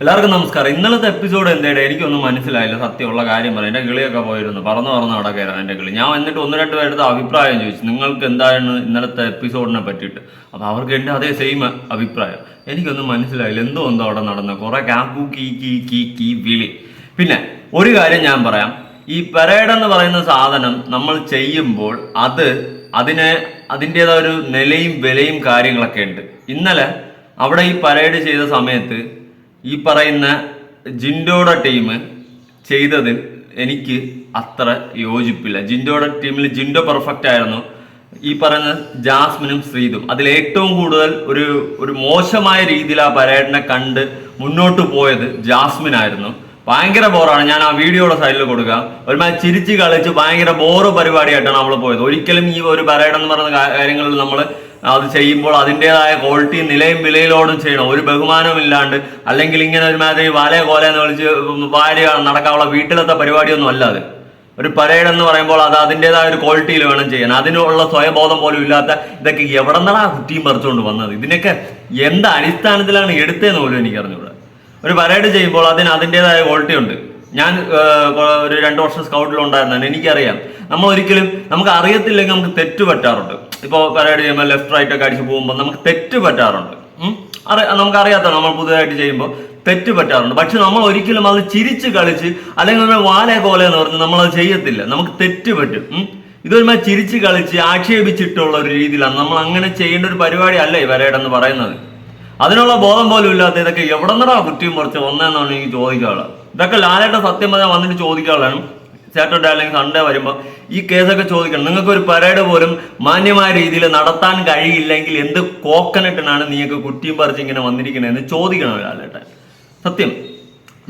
എല്ലാവർക്കും നമസ്കാരം. ഇന്നലത്തെ എപ്പിസോഡ് എന്തായാലും എനിക്കൊന്നും മനസ്സിലായില്ല. സത്യമുള്ള കാര്യം പറയാം എന്റെ കിളിയൊക്കെ പോയിരുന്നു. പറന്ന് പറന്ന് നടക്കായിരുന്നു എന്റെ കിളി. ഞാൻ എന്നിട്ട് ഒന്ന് രണ്ട് പേരുടെ അഭിപ്രായം ചോദിച്ചു. നിങ്ങൾക്ക് എന്താണ് ഇന്നലത്തെ എപ്പിസോഡിനെ പറ്റിയിട്ട്? അപ്പൊ അവർക്ക് എന്റെ അതേ സെയിം അഭിപ്രായം. എനിക്കൊന്നും മനസ്സിലായില്ല. എന്തോ എന്തോ അവിടെ നടന്നു. കുറെ കാക്കു കീ കീ കീ കീ വിളി. പിന്നെ ഒരു കാര്യം ഞാൻ പറയാം. ഈ പെരേഡ് എന്ന് പറയുന്ന സാധനം നമ്മൾ ചെയ്യുമ്പോൾ അത് അതിന് അതിന്റെതായ ഒരു നിലയും വിലയും കാര്യങ്ങളൊക്കെ ഉണ്ട്. ഇന്നലെ അവിടെ ഈ പരേഡ് ചെയ്ത സമയത്ത് ഈ പറയുന്ന ജിൻഡോയുടെ ടീം ചെയ്തതിൽ എനിക്ക് അത്ര യോജിപ്പില്ല. ജിൻഡോയുടെ ടീമിൽ ജിൻഡോ പെർഫെക്റ്റ് ആയിരുന്നു. ഈ പറയുന്ന ജാസ്മിനും ശ്രീതും. അതിൽ ഏറ്റവും കൂടുതൽ ഒരു ഒരു മോശമായ രീതിയിൽ ആ പരേഡിനെ കണ്ട് മുന്നോട്ട് പോയത് ജാസ്മിൻ ആയിരുന്നു ഭയങ്കര ബോറാണ് ഞാൻ ആ വീഡിയോയുടെ സൈഡിൽ കൊടുക്കാം. ഒരുമാതിരി ചിരിച്ച് കളിച്ച് ഭയങ്കര ബോറ് പരിപാടിയായിട്ടാണ് നമ്മൾ പോയത്. ഒരിക്കലും ഈ ഒരു പരേഡ് എന്ന് പറയുന്ന കാര്യങ്ങളിൽ നമ്മൾ അത് ചെയ്യുമ്പോൾ അതിന്റെതായ ക്വാളിറ്റി നിലയും വിലയിലോടും ചെയ്യണം. ഒരു ബഹുമാനവും ഇല്ലാണ്ട് അല്ലെങ്കിൽ ഇങ്ങനെ ഒരു ഒരുമാതിരി കോല കോലെന്ന് വിളിച്ച് ഭാര്യ നടക്കാനുള്ള വീട്ടിലത്തെ പരിപാടിയൊന്നും അല്ല അത്. ഒരു പരേഡ് എന്ന് പറയുമ്പോൾ അത് അതിന്റെതായ ഒരു ക്വാളിറ്റിയിൽ വേണം ചെയ്യാൻ. അതിനുള്ള സ്വയബോധം പോലും ഇല്ലാത്ത ഇതൊക്കെ എവിടെ നിന്നാണ് കുറ്റിയും പറിച്ചുകൊണ്ട് വന്നത്? ഇതിനൊക്കെ എന്ത് അടിസ്ഥാനത്തിലാണ് എടുത്തതെന്ന് പോലും എനിക്ക് അറിഞ്ഞൂടെ ഒരു പരേഡ് ചെയ്യുമ്പോൾ അതിന് അതിന്റെതായ ക്വാളിറ്റി ഉണ്ട്. ഞാൻ ഒരു രണ്ട് വർഷം സ്കൗട്ടിലുണ്ടായിരുന്നാണ് എനിക്കറിയാം. നമ്മൾ ഒരിക്കലും നമുക്ക് അറിയത്തില്ലെങ്കിൽ നമുക്ക് തെറ്റ് പറ്റാറുണ്ട്. ഇപ്പോൾ പരേഡ് ചെയ്യുമ്പോൾ ലെഫ്റ്റ് റൈറ്റ് ഒക്കെ അടിച്ച് പോകുമ്പോൾ നമുക്ക് തെറ്റ് പറ്റാറുണ്ട്. ഉം. അറിയ നമുക്ക് അറിയാത്ത നമ്മൾ പുതുതായിട്ട് ചെയ്യുമ്പോൾ തെറ്റ് പറ്റാറുണ്ട്. പക്ഷെ നമ്മൾ ഒരിക്കലും അത് ചിരിച്ച് കളിച്ച് അല്ലെങ്കിൽ നമ്മൾ വാലേ പോലെ എന്ന് പറഞ്ഞ് നമ്മൾ അത് ചെയ്യത്തില്ല. നമുക്ക് തെറ്റ് പറ്റും. ഇതൊരു ഇതൊരുമാതിരി ചിരിച്ച് കളിച്ച് ആക്ഷേപിച്ചിട്ടുള്ള ഒരു രീതിയിലാണ് നമ്മൾ അങ്ങനെ ചെയ്യേണ്ട ഒരു പരിപാടി അല്ല ഈ എന്ന് പറയുന്നത്. അതിനുള്ള ബോധം പോലും ഇല്ലാത്ത ഇതൊക്കെ എവിടെ നിന്നാ കുറ്റിയും കുറച്ച് ഒന്നേന്നാണ് എനിക്ക് ചോദിക്കാനുള്ളത്. ഇതൊക്കെ ലാലേട്ട സത്യം പറഞ്ഞാൽ വന്നിട്ട് ചോദിക്കാനുള്ളതാണ്. സാറ്റർഡേ അല്ലെങ്കിൽ സൺഡേ വരുമ്പോൾ ഈ കേസൊക്കെ ചോദിക്കണം. നിങ്ങൾക്ക് ഒരു പരേഡ് പോലും മാന്യമായ രീതിയിൽ നടത്താൻ കഴിയില്ലെങ്കിൽ എന്ത് കോക്കനട്ടിനാണ് നീയൊക്കെ കുറ്റിയും പറിച്ച് ഇങ്ങനെ വന്നിരിക്കണതെന്ന് ചോദിക്കണം ലാലേട്ടൻ സത്യം.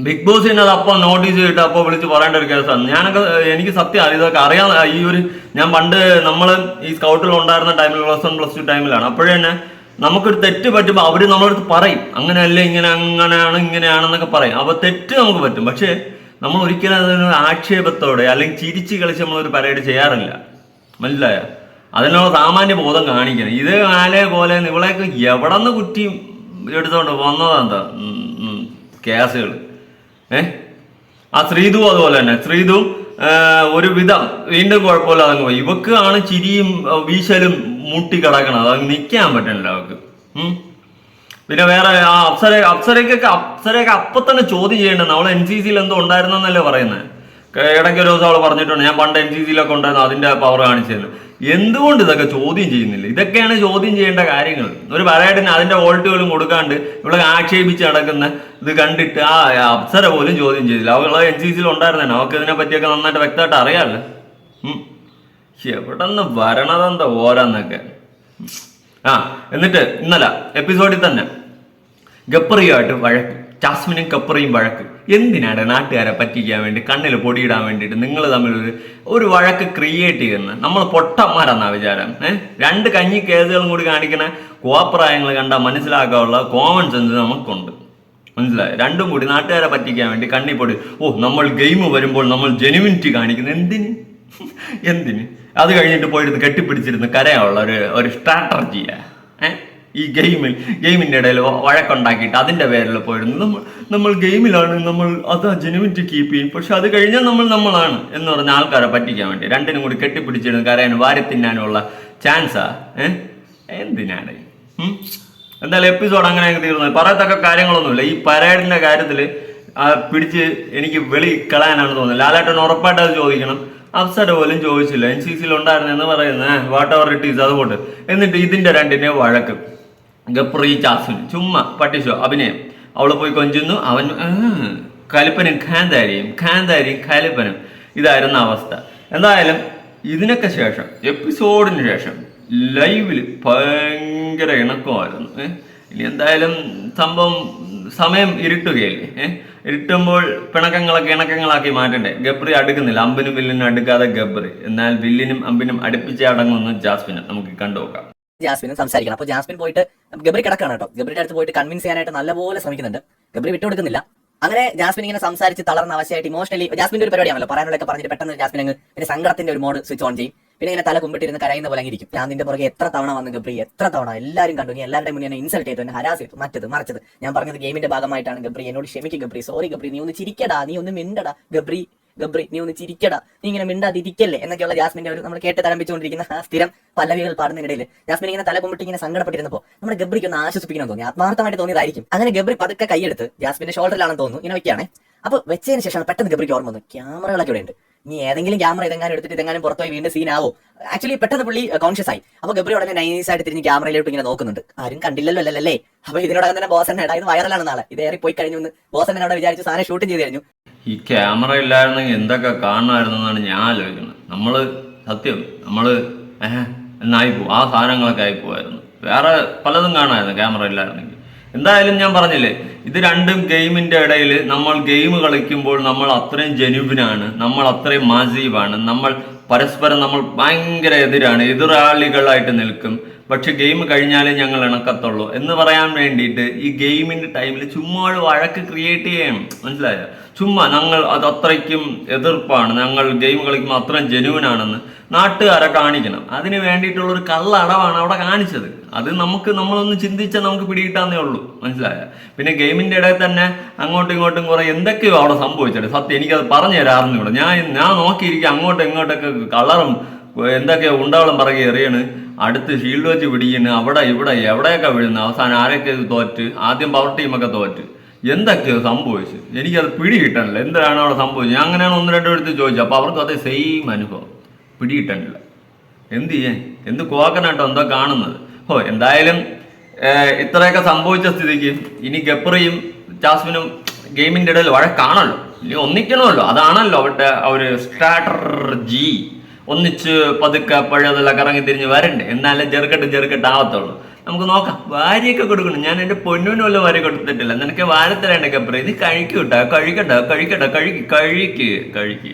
ബിഗ് ബോസിന് അത് അപ്പോൾ നോട്ടീസ് ചെയ്തിട്ട് അപ്പോൾ വിളിച്ച് പറയേണ്ട ഒരു കേസാണ്. ഞാനൊക്കെ എനിക്ക് സത്യം അറിയാം. ഇതൊക്കെ അറിയാം ഈ ഒരു ഞാൻ പണ്ട് നമ്മൾ ഈ സ്കൗട്ടിൽ ഉണ്ടായിരുന്ന ടൈമിൽ പ്ലസ് വൺ പ്ലസ് ടു ടൈമിലാണ് അപ്പോഴേ തന്നെ നമുക്കൊരു തെറ്റ് പറ്റുമ്പോൾ അവർ നമ്മളടുത്ത് പറയും. അങ്ങനെയല്ല ഇങ്ങനെ അങ്ങനെയാണ് ഇങ്ങനെയാണെന്നൊക്കെ പറയും. അപ്പോൾ തെറ്റ് നമുക്ക് പറ്റും. പക്ഷേ നമ്മൾ ഒരിക്കലും അതിനൊരു ആക്ഷേപത്തോടെ അല്ലെങ്കിൽ ചിരിച്ച് കളിച്ച് നമ്മളൊരു പരേഡ് ചെയ്യാറില്ല. മനസ്സിലായ? അതിനുള്ള സാമാന്യ ബോധം കാണിക്കണം. ഇത് ആലേ പോലെ നിങ്ങളെയൊക്കെ എവിടെ നിന്ന് കുറ്റി എടുത്തോണ്ട് വന്നതാ കേസുകൾ ഏ? ആ ശ്രീതു അതുപോലെ തന്നെ. ശ്രീതു ഒരു വിധം വീണ്ടും കുഴപ്പമില്ലാതെ അതങ്ങ് ഇവക്ക് ആണ് ചിരിയും വീശലും മുട്ടി കിടക്കണം അത് നിൽക്കാൻ പറ്റണില്ല അവക്ക്. പിന്നെ വേറെ ആ അപ്സര അപ്സരക്കൊക്കെ അപ്സരയൊക്കെ അപ്പൊ തന്നെ ചോദ്യം ചെയ്യേണ്ടത് അവൾ എൻ സി സിയിൽ എന്തോ ഉണ്ടായിരുന്നെന്നല്ലേ പറയുന്നത് ഇടയ്ക്ക് ഒരു ദിവസം അവൾ പറഞ്ഞിട്ടുണ്ട് ഞാൻ പണ്ട് എൻ സി സിയിലൊക്കെ ഉണ്ടായിരുന്നു അതിന്റെ പവർ കാണിച്ചല്ലോ എന്തുകൊണ്ട് ഇതൊക്കെ ചോദ്യം ചെയ്യുന്നില്ല? ഇതൊക്കെയാണ് ചോദ്യം ചെയ്യേണ്ട കാര്യങ്ങൾ. ഒരു പരേഡിന് അതിന്റെ വോൾട്ടുകളും കൊടുക്കാണ്ട് ഇവിടെ ആക്ഷേപിച്ച് നടക്കുന്ന ഇത് കണ്ടിട്ട് ആ അപ്സര പോലും ചോദ്യം ചെയ്തില്ല. അവൾ എൻ സി സിയിൽ ഉണ്ടായിരുന്നേ അവൾക്ക് ഇതിനെ പറ്റിയൊക്കെ നന്നായിട്ട് വ്യക്തമായിട്ട് അറിയാമല്ലോ. എവിടെന്ന് വരണതെന്താ ഓരോന്നൊക്കെ? ആ എന്നിട്ട് ഇന്നലെ എപ്പിസോഡിൽ തന്നെ ഗപ്പറിയുമായിട്ട് വഴക്ക് ജാസ്മിനും കപ്പറിയും വഴക്ക്. എന്തിനാണ് നാട്ടുകാരെ പറ്റിക്കാൻ വേണ്ടി കണ്ണിൽ പൊടിയിടാൻ വേണ്ടിയിട്ട് നിങ്ങൾ തമ്മിൽ ഒരു ഒരു വഴക്ക് ക്രിയേറ്റ് ചെയ്യുന്നത് നമ്മൾ പൊട്ടന്മാരെന്നാ വിചാരം ഏഹ് രണ്ട് കഞ്ഞി കേസുകളും കൂടി കാണിക്കുന്ന കോപ്രായങ്ങൾ കണ്ടാൽ മനസ്സിലാക്കാനുള്ള കോമൺ സെൻസ് നമുക്കുണ്ട്. മനസ്സിലായി? രണ്ടും കൂടി നാട്ടുകാരെ പറ്റിക്കാൻ വേണ്ടി കണ്ണിപ്പൊടി ഓ നമ്മൾ ഗെയിം വരുമ്പോൾ നമ്മൾ ജെനുവിനിറ്റി കാണിക്കുന്നത് എന്തിന്? എന്തിന്? അത് കഴിഞ്ഞിട്ട് പോയിരുന്ന് കെട്ടിപ്പിടിച്ചിരുന്ന് കരയാനുള്ള ഒരു ഒരു സ്ട്രാറ്റജിയാ ഏ? ഈ ഗെയിമിൽ ഗെയിമിന്റെ ഇടയിൽ വഴക്കുണ്ടാക്കിയിട്ട് അതിന്റെ പേരിൽ പോയിരുന്നു. നമ്മൾ നമ്മൾ ഗെയിമിലാണ് നമ്മൾ അത് ജെനുവിനിറ്റി കീപ്പ് ചെയ്യും. പക്ഷെ അത് കഴിഞ്ഞാൽ നമ്മൾ നമ്മളാണ് എന്ന് പറഞ്ഞ ആൾക്കാരെ പറ്റിക്കാൻ വേണ്ടി. രണ്ടിനും കൂടി കെട്ടിപ്പിടിച്ചിരുന്ന് കരയാനും വാരി തിന്നാനുമുള്ള ചാൻസാ ഏ? എന്തിനാണ് എന്തായാലും എപ്പിസോഡ് അങ്ങനെ അങ്ങ് തീർന്നു. പറയത്തക്ക കാര്യങ്ങളൊന്നുമില്ല. ഈ പരേഡിന്റെ കാര്യത്തിൽ പിടിച്ച് എനിക്ക് വെളി കളയാനാണ് തോന്നുന്നത്. ലാലേട്ടൻ ഉറപ്പായിട്ട് അത് ചോദിക്കണം. അപ്സര പോലും ചോദിച്ചില്ല. എൻ സി സിയിൽ ഉണ്ടായിരുന്നു എന്ന് പറയുന്നത്. വാട്ട് എവർ ഇറ്റ് ഈസ് അതുകൊണ്ട്. എന്നിട്ട് ഇതിന്റെ രണ്ടിന്റെ വഴക്ക്. ഗപ്രി ചാസുൻ ചുമ്മാ പട്ടിഷോ അഭിനയം. അവൾ പോയി കൊഞ്ചുന്നു. അവൻ കലിപ്പനും ഖാന്താരിയും ഖാന്താരിയും കലിപ്പനും. ഇതായിരുന്ന അവസ്ഥ. എന്തായാലും ഇതിനൊക്കെ ശേഷം എപ്പിസോഡിന് ശേഷം ലൈവിൽ ഭയങ്കര ഇണക്കമായിരുന്നു? ഇനി എന്തായാലും സംഭവം സമയം ഇരുട്ടുകയല്ലേ? ഏഹ് ഇരുട്ടുമ്പോൾ പിണക്കങ്ങളൊക്കെ ഇണക്കങ്ങളാക്കി മാറ്റണ്ടേ? ഗബ്രി അടുക്കുന്നില്ല. അമ്പിനും വില്ലിനും അടുക്കാതെ ഗബ്രി എന്നാൽ വില്ലിനും അമ്പിനും അടുപ്പിച്ച് അടങ്ങുന്നു ജാസ്മിനും. നമുക്ക് കണ്ടുനോക്കാം. ജാസ്മിനും സംസാരിക്കണം. അപ്പൊ ജാസ്മിൻ പോയിട്ട് ഗബ്രി കിടക്കാണ് കേട്ടോ. ഗബ്രിയുടെ അടുത്ത് പോയിട്ട് കൺവിൻസ് ചെയ്യാനായിട്ട് നല്ലപോലെ ശ്രമിക്കുന്നുണ്ട്. ഗബ്രി വിട്ടുകൊടുക്കുന്നില്ല അങ്ങനെ ജാസ്മിൻ ഇങ്ങനെ സംസാരിച്ച് തളർന്ന അവശയായിട്ട് ഇമോഷണലി ജാസ്മിന്റെ ഒരു പരിപാടിയാണല്ലോ. പറയാനുള്ള പറഞ്ഞിട്ട് പെട്ടെന്ന് ജാസ്മിൻ അങ്ങ് പിന്നെ സങ്കടത്തിന്റെ ഒരു മോഡ് സ്വിച്ച് ഓൺ ചെയ്യും. പിന്നെ ഇങ്ങനെ തല കുമ്പിട്ടിരുന്ന് കരയുന്ന പോലെ ഇരിക്കും. ഞാൻ നിന്റെ പുറകെ എത്ര തവണ വന്ന് ഗബ്രി എത്ര തവണ എല്ലാവരും കണ്ടു. നീ എല്ലാവരുടെ മുന്നേ എന്നെ ഇൻസൾട്ട് ചെയ്തു എന്നെ ഹരാസ് ചെയ്തു മറ്റത് മറിച്ചത്. ഞാൻ പറഞ്ഞത് ഗെയിമിന്റെ ഭാഗമായിട്ടാണ് ഗബ്രി. എന്നോട് ക്ഷമിക്കും ഗബ്രി. സോറി ഗബ്രി. നീ ഒന്ന് ചിരിക്കടാ. നീ ഒന്ന് മിണ്ടടാ. ഗബ്രി ഗബ്രി നീ ഒന്ന് ചിരിക്കടാ. നീ ഇങ്ങനെ മിണ്ടാതിരിക്കല്ലേ എന്നൊക്കെയുള്ള ജാസ്മിന്റെ ഒരു നമ്മൾ കേട്ട് തരംപിച്ചുകൊണ്ടിരിക്കുന്ന ആ സ്ഥിരം പല്ലവികൾ പാടുന്നതിനിടയിൽ ജാസ്മിൻ ഇങ്ങനെ തല കുമ്പിട്ട് ഇങ്ങനെ സങ്കടപ്പെട്ടിരുന്നപ്പോൾ നമ്മുടെ ഗബ്രിക്ക് ഒന്ന് ആശ്വസിപ്പിക്കണം തോന്നി. ആത്മാർത്ഥമായിട്ട് തോന്നിയതായിരിക്കും. അങ്ങനെ ഗബ്രി പതുക്കെ കൈയെടുത്ത് ജാസ്മിന്റെ ഷോൾഡറിലാണെന്ന് തോന്നുന്നു. ഇങ്ങനെ വെക്കുകയാണ്. അപ്പൊ വെച്ചതിന് ശേഷം പെട്ടെന്ന് ഗബ്രിക്ക് ഓർമ്മ വന്നു ക്യാമറകളൊക്കെ ഇവിടെ ഉണ്ട് ഇനി ഏതെങ്കിലും ക്യാമറ ഇതെങ്ങാനും എടുത്തിട്ട് ഇതെങ്ങാനും പുറത്തുപോയി വീണ്ടും സീൻ ആവോ? ആക്ച്വലി പെട്ടെന്ന് പുള്ളി കോൺഷ്യസ് ആയി. അപ്പൊ ഗബ്രി ഉടനെ നൈസ് ആയിട്ട് തിരിഞ്ഞ് ക്യാമറയിലോട്ട് ഇങ്ങനെ നോക്കുന്നുണ്ട്. ആരും കണ്ടില്ലല്ലോ അല്ലല്ലേ അപ്പൊ ഇതിനോടകം തന്നെ ബോസ് തന്നെ ഇത് വൈറലാണ് നാളെ. ഇത് ഏറി പോയി കഴിഞ്ഞു എന്ന് ബോസ് തന്നെ അവിടെ വിചാരിച്ചു സാധനം ഷൂട്ടിംഗ് ചെയ്ത് കഴിഞ്ഞു ഈ ക്യാമറ ഇല്ലായിരുന്നെങ്കിൽ എന്തൊക്കെ കാണുമായിരുന്നു എന്നാണ് ഞാൻ ആലോചിക്കുന്നത്. നമ്മൾ സത്യം നമ്മൾ ഏഹ് എന്നായിപ്പോ ആ സാധനങ്ങളൊക്കെ ആയി പോവായിരുന്നു. വേറെ പലതും കാണാമായിരുന്നു ക്യാമറ ഇല്ലായിരുന്നെങ്കിൽ. എന്തായാലും ഞാൻ പറഞ്ഞില്ലേ ഇത് രണ്ടും ഗെയിമിന്റെ ഇടയിൽ നമ്മൾ ഗെയിം കളിക്കുമ്പോൾ നമ്മൾ അത്രയും ജനുവിനാണ് നമ്മൾ അത്രയും മാസീവാണ് നമ്മൾ പരസ്പരം നമ്മൾ ഭയങ്കര എതിരാണ് എതിരാളികളായിട്ട് നിൽക്കും. പക്ഷെ ഗെയിം കഴിഞ്ഞാലേ ഞങ്ങൾ ഇണക്കത്തുള്ളൂ. എന്ന് പറയാൻ വേണ്ടിയിട്ട് ഈ ഗെയിമിന്റെ ടൈമിൽ ചുമ്മാ ഒരു വഴക്ക് ക്രിയേറ്റ് ചെയ്യണം. മനസ്സിലായോ? ചുമ്മാ ഞങ്ങൾ അത് അത്രയ്ക്കും എതിർപ്പാണ്. ഞങ്ങൾ ഗെയിം കളിക്കുമ്പോൾ അത്രയും ജനുവിനാണെന്ന് നാട്ടുകാരെ കാണിക്കണം. അതിന് വേണ്ടിയിട്ടുള്ള ഒരു കള്ള അടവാണ് അവിടെ കാണിച്ചത്. അത് നമുക്ക് നമ്മളൊന്ന് ചിന്തിച്ചാൽ നമുക്ക് പിടികിട്ടാന്നേ ഉള്ളൂ. മനസ്സിലായ? പിന്നെ ഗെയിമിന്റെ ഇടയിൽ തന്നെ അങ്ങോട്ടും ഇങ്ങോട്ടും കുറെ എന്തൊക്കെയോ അവിടെ സംഭവിച്ചത് സത്യം എനിക്കത് പറഞ്ഞു തരാറുണ്ട് ഞാൻ ഞാൻ നോക്കിയിരിക്കും അങ്ങോട്ടും ഇങ്ങോട്ടൊക്കെ കളറും എന്തൊക്കെയോ ഉണ്ടാവളം പറയുക എറിയണ്. അടുത്ത് ഷീൽഡ് വെച്ച് പിടിക്കുന്നു. അവിടെ ഇവിടെ എവിടെയൊക്കെ വീഴുന്നു? അവസാനം ആരൊക്കെ തോറ്റ്? ആദ്യം പവർ ടീമൊക്കെ തോറ്റ്. എന്തൊക്കെയോ സംഭവിച്ചു. എനിക്കത് പിടി കിട്ടണില്ല. എന്താണ് അവിടെ സംഭവിച്ചത്? ഞാൻ അങ്ങനെയാണ് ഒന്ന് രണ്ടു എടുത്ത് ചോദിച്ചു അപ്പോൾ അവർക്ക് അതേ സെയിം അനുഭവം. പിടി കിട്ടണില്ല. എന്ത് ചെയ്യേ എന്ത് കോക്കനാട്ടോ എന്തോ കാണുന്നത്. ഓ എന്തായാലും ഇത്രയൊക്കെ സംഭവിച്ച സ്ഥിതിക്ക് ഇനി ഗപ്പറിയും ചാസ്മിനും ഗെയിമിന്റെ ഇടയിൽ വഴക്കാണല്ലോ ഇനി ഒന്നിക്കണമല്ലോ. അതാണല്ലോ അവരുടെ ഒരു സ്ട്രാറ്റർജി ഒന്നിച്ച് പതുക്കെ പഴയതെല്ലാം കറങ്ങി തിരിഞ്ഞ് വരണ്ടേ? എന്നാലേ ചെറുക്കട്ട് ചെറുക്കട്ട് ആവത്തുള്ളൂ. നമുക്ക് നോക്കാം. വാരിയൊക്കെ കൊടുക്കണം. ഞാൻ എന്റെ പൊന്നുവിന് വല്ല വാരി കൊടുത്തിട്ടില്ല. നിനക്ക് വാരത്തരേണ്ടൊക്കെ അപ്പുറം ഇത് കഴിക്കൂട്ടാ കഴിക്കട്ടോ കഴിക്കട്ടോ കഴിക്ക്. കഴിക്ക്. കഴിക്ക്.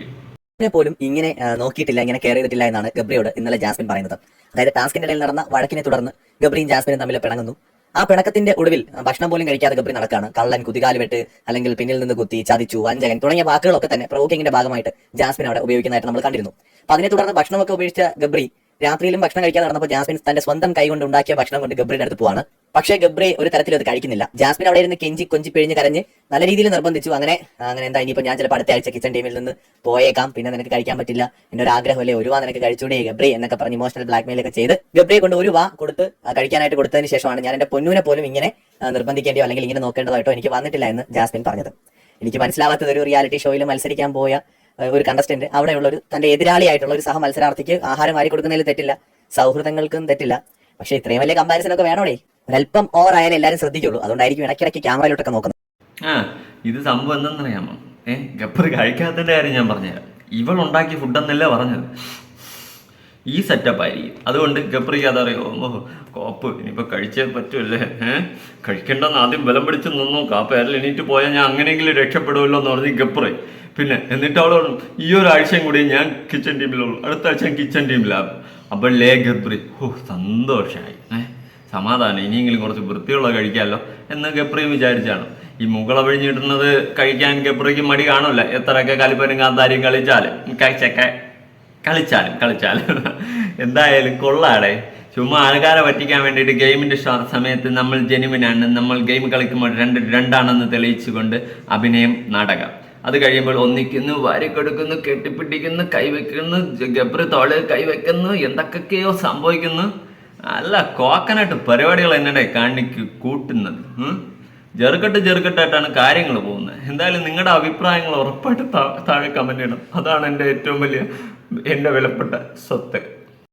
പോലും ഇങ്ങനെ നോക്കിയിട്ടില്ല ഇങ്ങനെ കെയർ ചെയ്തിട്ടില്ല എന്നാണ് ഗബ്രിയോട് ഇന്നലെ ജാസ്മിൻ പറയുന്നത്. അതായത് ടാസ്കിന്റെ ഇടയിൽ നടന്ന വഴക്കിനെ തുടർന്ന് ഗബ്രിയും ജാസ്മിനും തമ്മിൽ പിണങ്ങുന്നു. ആ പിണക്കത്തിന്റെ ഒടുവിൽ ഭക്ഷണം പോലും കഴിക്കാതെ ഗബ്രി നടക്കാണ്. കള്ളൻ കുതികാൽ വെട്ട് അല്ലെങ്കിൽ പിന്നിൽ നിന്ന് കുത്തി ചതിച്ചു വഞ്ചകൻ തുടങ്ങിയ വാക്കുകളൊക്കെ തന്നെ പ്രോക്കിങ്ങിന്റെ ഭാഗമായിട്ട് ജാസ്മിൻ അവിടെ ഉപയോഗിക്കുന്നതായിട്ട് നമ്മൾ കണ്ടിരുന്നു. അപ്പൊ അതിനെ തുടർന്ന് ഭക്ഷണമൊക്കെ ഉപയോഗിച്ച ഗബ്രി രാത്രിയിലും ഭക്ഷണം കഴിക്കാൻ നടന്നപ്പോൾ ജാസ്മിൻ തന്റെ സ്വന്തം കൈ കൊണ്ട് ഉണ്ടാക്കിയ ഭക്ഷണം കൊണ്ട് ഗബ്രിയുടെ അടുത്ത് പോവാണ്. പക്ഷേ ഗബ്രി ഒരു തരത്തിലും അത് കഴിക്കുന്നില്ല. ജാസ്മിൻ അവിടെ ഇരുന്ന് കെഞ്ചി കൊഞ്ചി പിഴിഞ്ഞ് കരഞ്ഞ് നല്ല രീതിയിൽ നിർബന്ധിച്ചു. അങ്ങനെ അങ്ങനെ എന്താ ഇനിയിപ്പോ ഞാൻ ചിലപ്പോൾ അടുത്ത ആഴ്ച കിച്ചൺ ടീമിൽ നിന്ന് പോയേക്കാം. പിന്നെ നിനക്ക് കഴിക്കാൻ പറ്റില്ല. എന്നൊരു ഒരു ആഗ്രഹമല്ലേ? ഒരു വാ നിനക്ക് കഴിച്ചൂടെ ഗബ്രി എന്നൊക്കെ പറഞ്ഞ് ഇമോഷണൽ ബ്ലാക്ക്മെയിൽ ഒക്കെ ചെയ്ത് ഗബ്രിയെ കൊണ്ട് ഒരു വാ കൊടുത്ത് കഴിക്കാനായിട്ട് കൊടുത്തതിന് ശേഷമാണ് ഞാൻ എന്റെ പൊന്നൂനെ പോലും ഇങ്ങനെ നിർബന്ധിക്കേണ്ടിയോ അല്ലെങ്കിൽ ഇങ്ങനെ നോക്കേണ്ടതായിട്ടോ എനിക്ക് വന്നിട്ടില്ല എന്ന് ജാസ്മിൻ പറഞ്ഞത്. എനിക്ക് മനസ്സിലാവാത്തത് ഒരു റിയാലിറ്റി ഷോയിൽ മത്സരിക്കാൻ പോയ ഒരു കണ്ടസ്റ്റന്റ് അവിടെയുള്ള ഒരു തന്റെ എതിരാളിയായിട്ടുള്ള ഒരു സഹ മത്സരാർത്ഥിക്ക് ആഹാരം വാരി കൊടുക്കുന്നതിൽ തെറ്റില്ല. സൗഹൃദങ്ങൾക്കും തെറ്റില്ല. പക്ഷേ ഇത്രയും വലിയ കമ്പാരിസൺ ഒക്കെ വേണോടേ? ഒരല്പം ഓവർ ആയാലും എല്ലാരും ശ്രദ്ധിക്കുള്ളൂ. അതുകൊണ്ടായിരിക്കും ഇടയ്ക്കിടയ്ക്ക് ക്യാമറയിലോട്ടൊക്കെ നോക്കുന്നത്. ആ ഇത് സംഭവം എന്തെന്നറിയാമോ? ഏഹ് ഗപ്പർ കഴിക്കാത്തതിന്റെ കാര്യം ഞാൻ പറഞ്ഞുതരാം. ഇവൾ ഉണ്ടാക്കിയ ഫുഡെന്നല്ലേ പറഞ്ഞത്? ഈ സെറ്റപ്പ് ആയിരിക്കും. അതുകൊണ്ട് ഗപ്പറിക്ക് അതറിയോ ഓ കോപ്പ് ഇനിയിപ്പോൾ കഴിച്ചേ പറ്റുമല്ലേ ഏഹ് കഴിക്കേണ്ടെന്ന് ആദ്യം ബലം പിടിച്ച് നിന്നു. കാപ്പയാലും എണീറ്റ് പോയാൽ ഞാൻ അങ്ങനെയെങ്കിലും രക്ഷപ്പെടുമല്ലോ എന്ന് പറഞ്ഞ് ഗബ്രി. പിന്നെ എന്നിട്ട് പറഞ്ഞു ഈ ഒരു ആഴ്ചയും കൂടി ഞാൻ കിച്ചൺ ടീമിലുള്ളൂ അടുത്ത ആഴ്ച ഞാൻ കിച്ചൺ ടീമിലാകും അപ്പോൾ ലേ ഗബ്രി? ഓ സന്തോഷമായി ഏഹ് സമാധാനം. ഇനിയെങ്കിലും കുറച്ച് വൃത്തിയുള്ള കഴിക്കാമല്ലോ എന്ന് ഗപ്രിയും വിചാരിച്ചാണ്. ഈ മുകള പിഴിഞ്ഞിടുന്നത് കഴിക്കാൻ ഗപ്രിക്ക് മടി കാണില്ല എത്രയൊക്കെ കലിപ്പനും കാന്താരിയും കളിച്ചാൽ കഴിച്ചൊക്കെ. കളിച്ചാലും കളിച്ചാലും. എന്തായാലും കൊള്ളാടെ. ചുമ്മാ ആൾക്കാരെ പറ്റിക്കാൻ വേണ്ടിയിട്ട് ഗെയിമിന്റെ ഷ- സമയത്ത് നമ്മൾ ജെനുവിനാണ് നമ്മൾ ഗെയിം കളിക്കുമ്പോൾ രണ്ട് രണ്ടാണെന്ന് തെളിയിച്ചുകൊണ്ട് അഭിനയം നാടകം. അത് കഴിയുമ്പോൾ ഒന്നിക്കുന്നു വാരി കൊടുക്കുന്നു കെട്ടിപ്പിടിക്കുന്നു കൈവെക്കുന്നു ഗബ്രി തോൾ കൈവെക്കുന്നു എന്തൊക്കെയോ സംഭവിക്കുന്നു. അല്ല കോക്കനട്ട് പരിപാടികൾ എന്നെ കാണിക്ക് കൂട്ടുന്നത്. ചെറുക്കെട്ട് ചെറുക്കെട്ടായിട്ടാണ് കാര്യങ്ങൾ പോകുന്നത്. എന്തായാലും നിങ്ങളുടെ അഭിപ്രായങ്ങൾ ഉറപ്പായിട്ട് താഴെ കമന്റ് ചെയ്യണം അതാണ് എന്റെ ഏറ്റവും വലിയ എന്റെ വിലപ്പെട്ട സ്വത്ത്.